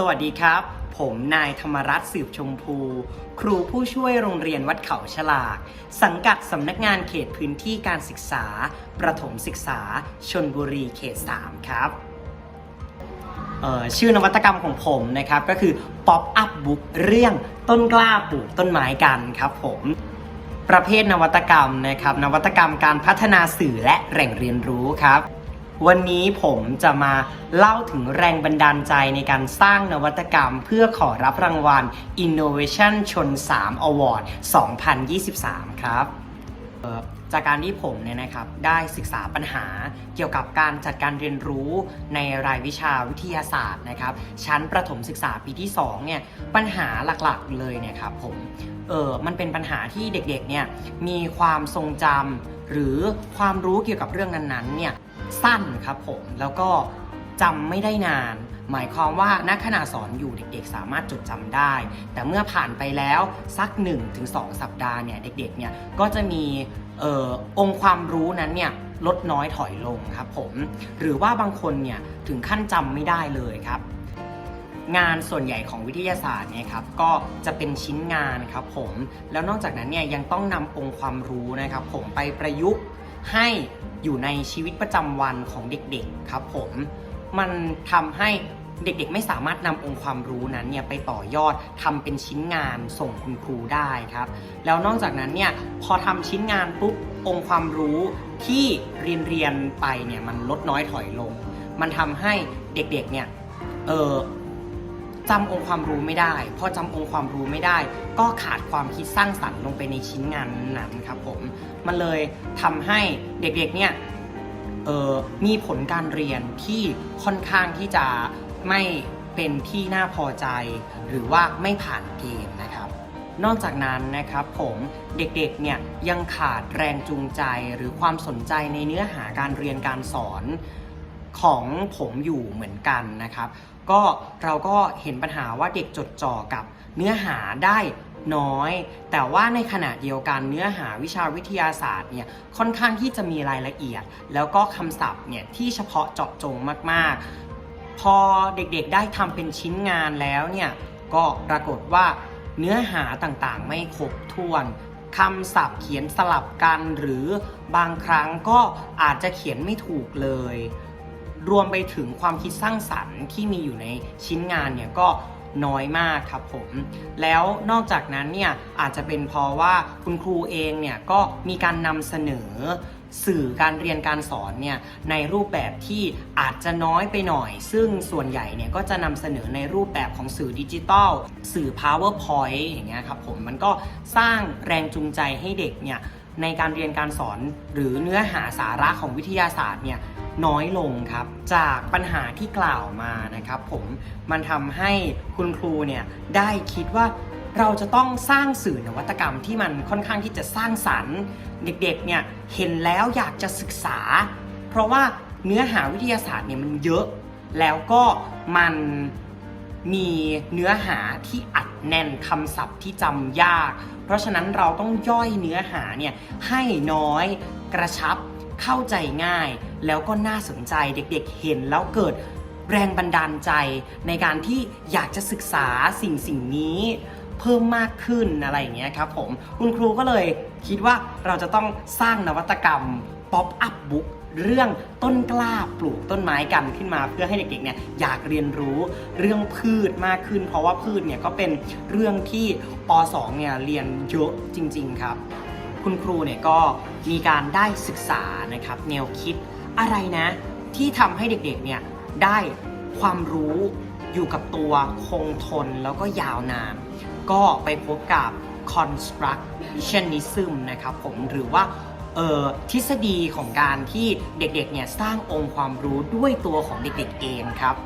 สวัสดีครับ ผมนายธรรมรัตน์สืบชมพู ครูผู้ช่วยโรงเรียนวัดเขาฉลาก สังกัดสำนักงานเขตพื้นที่การศึกษา ประถมศึกษา ชนบุรีเขต 3 ครับชื่อนวัตกรรมของผมนะครับ ก็คือ Pop Up Book เรื่องต้นกล้าปลูกต้นไม้กันครับผมประเภทนวัตกรรมนะครับ นวัตกรรมการพัฒนาสื่อและแหล่งเรียนรู้ครับ วันนี้ผมจะมาเล่าถึงแรงบันดาลใจในการสร้างนวัตกรรม เพื่อขอรับรางวัล Innovation ชน 3 Award 2023 ครับจากการที่ผมเนี่ยนะครับได้ศึกษาปัญหาเกี่ยวกับการจัดการเรียนรู้ในรายวิชาวิทยาศาสตร์นะครับ ชั้นประถมศึกษาปีที่2เนี่ยปัญหาหลักๆเลยเนี่ยครับผมเออมันเป็นปัญหาที่เด็กๆเนี่ยมีความทรงจำหรือความรู้เกี่ยวกับเรื่องนั้นๆเนี่ย สั้นครับผม แล้วก็จำไม่ได้นาน หมายความว่าณขณะสอนอยู่เด็กๆ สามารถจดจำได้ แต่เมื่อผ่านไปแล้วสัก 1-2 สัปดาห์เนี่ยเด็กๆเนี่ยก็จะมีออองค์ความรู้นั้นเนี่ยลดน้อยถอยลงครับผม หรือว่าบางคนเนี่ยถึงขั้นจำไม่ได้เลยครับงานส่วนใหญ่ของวิทยาศาสตร์เนี่ยครับก็จะเป็นชิ้นงานครับผม แล้วนอกจากนั้นเนี่ยยังต้องนำองค์ความรู้นะครับผมไปประยุกต์ ให้อยู่ในชีวิตประจำวันของเด็กๆครับผมมันทำให้เด็กๆ ไม่สามารถนำองค์ความรู้นั้นเนี่ยไปต่อยอดทำเป็นชิ้นงานส่งคุณครูได้ครับ แล้วนอกจากนั้นเนี่ยพอทำชิ้นงานปุ๊บองค์ความรู้ที่เรียนเรียนไปเนี่ยมันลดน้อยถอยลง มันทำให้เด็กๆเนี่ยเออ จำองค์ความรู้ไม่ได้ พอจำองค์ความรู้ไม่ได้ ก็ขาดความคิดสร้างสรรค์ลงไปในชิ้นงานนั้นครับผม มันเลยทำให้เด็กๆเนี่ยออมีผลการเรียนที่ค่อนข้างที่จะไม่เป็นที่น่าพอใจ หรือว่าไม่ผ่านเกณฑ์นะครับ นอกจากนั้นนะครับผมเด็กๆเนี่ยยังขาดแรงจูงใจหรือความสนใจในเนื้อหาการเรียนการสอนของผมอยู่เหมือนกันนะครับ ก็เราก็เห็นปัญหาว่าเด็กจดจ่อกับเนื้อหาได้น้อย แต่ว่าในขณะเดียวกันเนื้อหาวิชาวิทยาศาสตร์เนี่ยค่อนข้างที่จะมีรายละเอียด แล้วก็คำศัพท์เนี่ยที่เฉพาะเจาะจงมากๆ พอเด็กๆได้ทำเป็นชิ้นงานแล้วเนี่ยก็ปรากฏว่าเนื้อหาต่างๆ ไม่ครบถ้วนคำศัพท์เขียนสลับกันหรือบางครั้งก็อาจจะเขียนไม่ถูกเลย รวมไปถึงความคิดสร้างสรรค์ที่มีอยู่ในชิ้นงานเนี่ยก็น้อยมากครับผม แล้วนอกจากนั้นเนี่ยอาจจะเป็นเพราะว่าคุณครูเองเนี่ยก็มีการนำเสนอสื่อการเรียนการสอนเนี่ยในรูปแบบที่อาจจะน้อยไปหน่อย ซึ่งส่วนใหญ่เนี่ยก็จะนำเสนอในรูปแบบของสื่อดิจิตอลสื่อ powerpoint อย่างเงี้ยครับผม มันก็สร้างแรงจูงใจให้เด็กเนี่ยในการเรียนการสอนหรือเนื้อหาสาระของวิทยาศาสตร์เนี่ย น้อยลงครับ จากปัญหาที่กล่าวมานะครับผมมันทำให้คุณครูเนี่ยได้คิดว่าเราจะต้องสร้างสื่อนวัตกรรมที่มันค่อนข้างที่จะสร้างสรรค์ เด็กๆเนี่ยเห็นแล้วอยากจะศึกษา เพราะว่าเนื้อหาวิทยาศาสตร์เนี่ยมันเยอะ แล้วก็มันมีเนื้อหาที่อัดแน่นคำศัพท์ที่จำยาก เพราะฉะนั้นเราต้องย่อยเนื้อหาเนี่ยให้น้อยกระชับ เข้าใจง่าย แล้วก็น่าสนใจเด็กๆ เห็นแล้วเกิดแรงบันดาลใจในการที่อยากจะศึกษาสิ่งสิ่งนี้เพิ่มมากขึ้นอะไรอย่างเงี้ยครับผมคุณครูก็เลยคิดว่าเราจะต้องสร้างนวัตกรรม Pop Up Book เรื่องต้นกล้าปลูกต้นไม้กันขึ้นมา เพื่อให้เด็กๆเนี่ยอยากเรียนรู้เรื่องพืชมากขึ้น เพราะว่าพืชเนี่ยก็เป็นเรื่องที่ป .2 เนี่ยเรียนเยอะจริง ๆ ครับ คุณครูเนี่ยก็มีการได้ศึกษานะครับแนวคิดอะไรนะ ที่ทำให้เด็กๆเนี่ยได้ความรู้อยู่กับตัวคงทนแล้วก็ยาวนาน ก็ไปพบกับ constructionism นะครับผมหรือว่าออทฤษฎีของการที่เด็กๆเนี่ยสร้างองค์ความรู้ด้วยตัวของเด็กๆเองครับ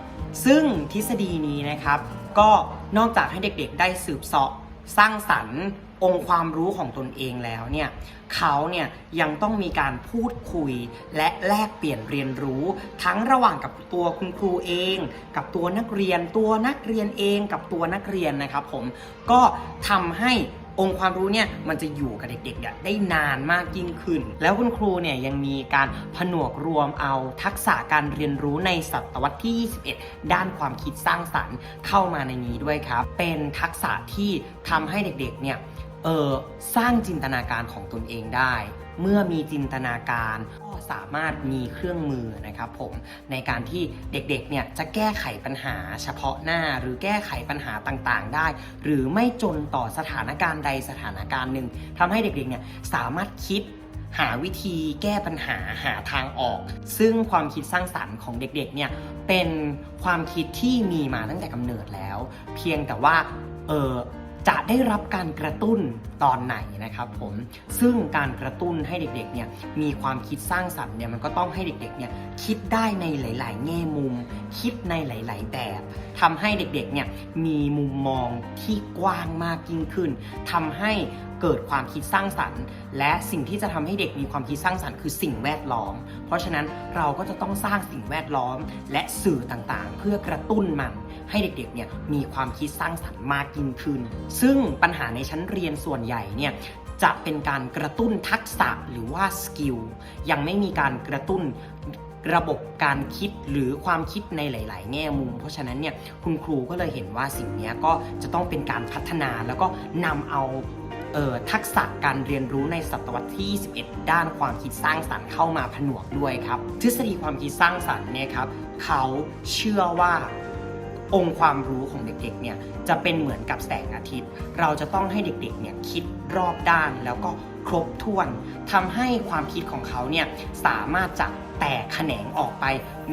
ซึ่งทฤษฎีนี้นะครับ ก็นอกจากให้เด็กๆได้สืบเสาะ สร้างสรรค์องค์ความรู้ของตนเองแล้วเนี่ยเขาเนี่ยยังต้องมีการพูดคุยและแลกเปลี่ยนเรียนรู้ ทั้งระหว่างกับตัวคุณครูเอง กับตัวนักเรียน ตัวนักเรียนเอง กับตัวนักเรียนนะครับผมก็ทำให้ องค์ความรู้เนี่ยมันจะอยู่กับเด็กๆเนี่ยได้นานมากยิ่งขึ้น แล้วคุณครูเนี่ยยังมีการผนวกรวมเอาทักษะการเรียนรู้ในศตวรรษที่ 21 ด้านความคิดสร้างสรรค์เข้ามาในนี้ด้วยครับ เป็นทักษะที่ทำให้เด็กๆเนี่ยเออสร้างจินตนาการของตนเองได้เมื่อมีจินตนาการก็สามารถมีเครื่องมือนะครับผมในการที่เด็กๆเนี่ยจะแก้ไขปัญหาเฉพาะหน้าหรือแก้ไขปัญหาต่างๆ ได้ หรือไม่จนต่อสถานการณ์ใดสถานการณ์หนึ่งทำให้เด็กๆเนี่ยสามารถคิดหาวิธีแก้ปัญหาหาทางออก ซึ่งความคิดสร้างสรรค์ของเด็กๆเนี่ยเป็นความคิดที่มีมาตั้งแต่กำเนิดแล้ว เพียงแต่ว่าเออ จะได้รับการกระตุ้นตอนไหนนะครับผมซึ่งการกระตุ้นให้เด็กๆเนี่ยมีความคิดสร้างสรรค์เนี่ยมันก็ต้องให้เด็กๆเนี่ยคิดได้ในหลาย ๆ แง่มุม คิดในหลาย ๆ แบบทำให้เด็กๆเนี่ยมีมุมมองที่กว้างมากยิ่งขึ้นทำให้เกิดความคิดสร้างสรรค์ และสิ่งที่จะทำให้เด็กมีความคิดสร้างสรรค์คือสิ่งแวดล้อม เพราะฉะนั้นเราก็จะต้องสร้างสิ่งแวดล้อม และสื่อต่างๆ เพื่อกระตุ้นมันให้เด็กๆเนี่ยมีความคิดสร้างสรรค์มากยิ่งขึ้น ซึ่งปัญหาในชั้นเรียนส่วนใหญ่เนี่ยจะเป็นการกระตุ้นทักษะหรือว่าสกิลยังไม่มีการกระตุ้น ระบบการคิดหรือความคิดในหลาย ๆ แง่มุม เพราะฉะนั้นเนี่ยคุณครูก็เลยเห็นว่าสิ่งนี้ก็จะต้องเป็นการพัฒนาแล้วก็นำเอาเออทักษะการเรียนรู้ในศตวรรษที่ 21 ด้านความคิดสร้างสรรค์เข้ามาผนวกด้วยครับ ทฤษฎีความคิดสร้างสรรค์เนี่ยครับเขาเชื่อว่าองค์ความรู้ของเด็กๆ เนี่ยจะเป็นเหมือนกับแสงอาทิตย์ เราจะต้องให้เด็กๆ เนี่ยคิดรอบด้านแล้วก็ครบถ้วนทำให้ความคิดของเขาเนี่ยสามารถจะ แตกแขนงออกไป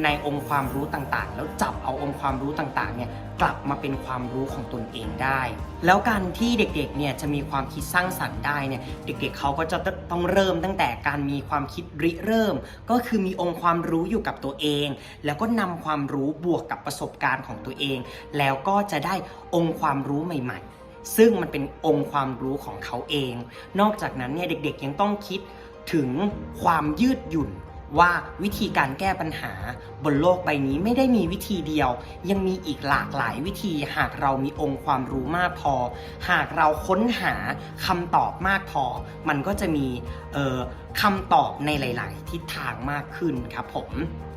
ในองค์ความรู้ต่างๆ แล้วจับเอาองค์ความรู้ต่างๆเนี่ยกลับมาเป็นความรู้ของตนเองได้ แล้วการที่เด็กๆเนี่ยจะมีความคิดสร้างสรรค์ได้เนี่ยเด็กๆเขาก็จะต้องเริ่มตั้งแต่การมีความคิดริเริ่ม ก็คือมีองค์ความรู้อยู่กับตัวเอง แล้วก็นำความรู้บวกกับประสบการณ์ของตัวเอง แล้วก็จะได้องค์ความรู้ใหม่ ๆซึ่งมันเป็นองค์ความรู้ของเขาเอง นอกจากนั้นเนี่ยเด็กๆยังต้องคิดถึงความยืดหยุ่น ว่าวิธีการแก้ปัญหาบนโลกใบนี้ไม่ได้มีวิธีเดียว ยังมีอีกหลากหลายวิธี หากเรามีองค์ความรู้มากพอ หากเราค้นหาคำตอบมากพอ มันก็จะมีคำตอบในหลาย ๆ ทิศทางมากขึ้นครับผม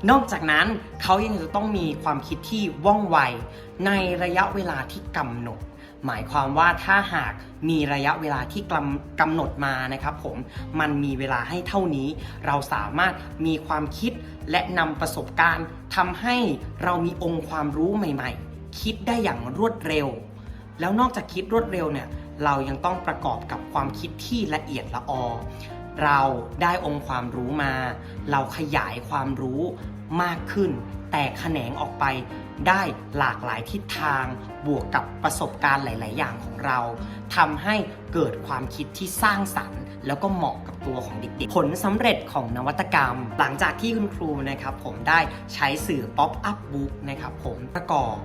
นอกจากนั้นเขายังจะต้องมีความคิดที่ว่องไวในระยะเวลาที่กำหนด หมายความว่าถ้าหากมีระยะเวลาที่กำกำหนดมานะครับผมมันมีเวลาให้เท่านี้ เราสามารถมีความคิดและนำประสบการณ์ทำให้เรามีองค์ความรู้ใหม่ ๆ คิดได้อย่างรวดเร็ว แล้วนอกจากคิดรวดเร็วเนี่ยเรายังต้องประกอบกับความคิดที่ละเอียดละออเราได้องค์ความรู้มา เราขยายความรู้มากขึ้น แต่แขนงออกไปได้หลากหลายทิศทาง บวกกับประสบการณ์หลาย ๆ อย่างของเราทำให้เกิดความคิดที่สร้างสรรค์ แล้วก็เหมาะกับตัวของเด็ก ๆ ผลสำเร็จของนวัตกรรม หลังจากที่คุณครูนะครับผมได้ใช้สื่อ Pop Up Book นะครับผมประกอบ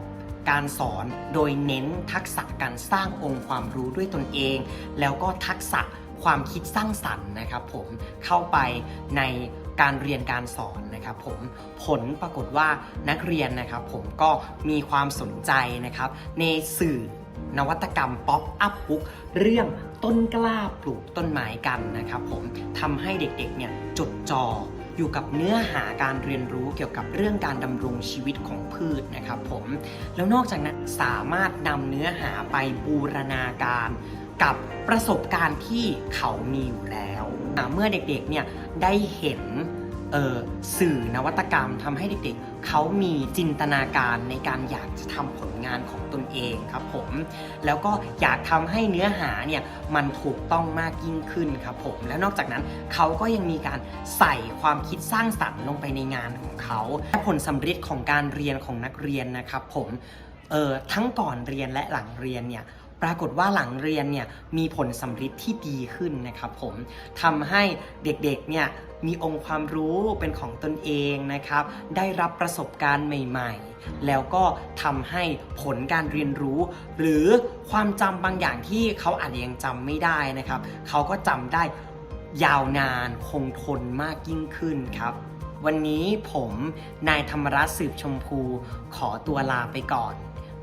การสอนโดยเน้นทักษะการสร้างองค์ความรู้ด้วยตนเอง แล้วก็ทักษะความคิดสร้างสรรค์นะครับผมเข้าไปใน การเรียนการสอนนะครับผมผลปรากฏว่านักเรียนนะครับผมก็มีความสนใจนะครับในสื่อนวัตกรรม Pop Up Book เรื่องต้นกล้าปลูกต้นไม้กันนะครับผมทำให้เด็กๆเนี่ยจดจ่ออยู่กับเนื้อหาการเรียนรู้เกี่ยวกับเรื่องการดำรงชีวิตของพืชนะครับผมแล้วนอกจากนั้นสามารถนำเนื้อหาไปบูรณาการกับประสบการณ์ที่เขามีอยู่แล้ว เมื่อเด็กๆเนี่ยได้เห็นสื่อนวัตกรรมทำให้เด็กๆเขามีจินตนาการในการอยากจะทำผลงานของตนเองครับผมแล้วก็อยากทำให้เนื้อหาเนี่ยมันถูกต้องมากยิ่งขึ้นครับผมแล้วนอกจากนั้นเขาก็ยังมีการใส่ความคิดสร้างสรรค์ลงไปในงานของเขาผลสำฤทธิ์ของการเรียนของนักเรียนนะครับผมเออทั้งก่อนเรียนและหลังเรียนเนี่ย ปรากฏว่าหลังเรียนเนี่ยมีผลสำฤทธิ์ที่ดีขึ้นนะครับผมทำให้เด็กๆเนี่ยมีองค์ความรู้เป็นของตนเองนะครับ ได้รับประสบการณ์ใหม่ ๆ แล้วก็ทำให้ผลการเรียนรู้ หรือความจำบางอย่างที่เขาอาจจะยังจำไม่ได้นะครับ เขาก็จำได้ยาวนานคงทนมากยิ่งขึ้นครับ วันนี้ผมนายธรรมรัตน์สืบชมพู ขอตัวลาไปก่อน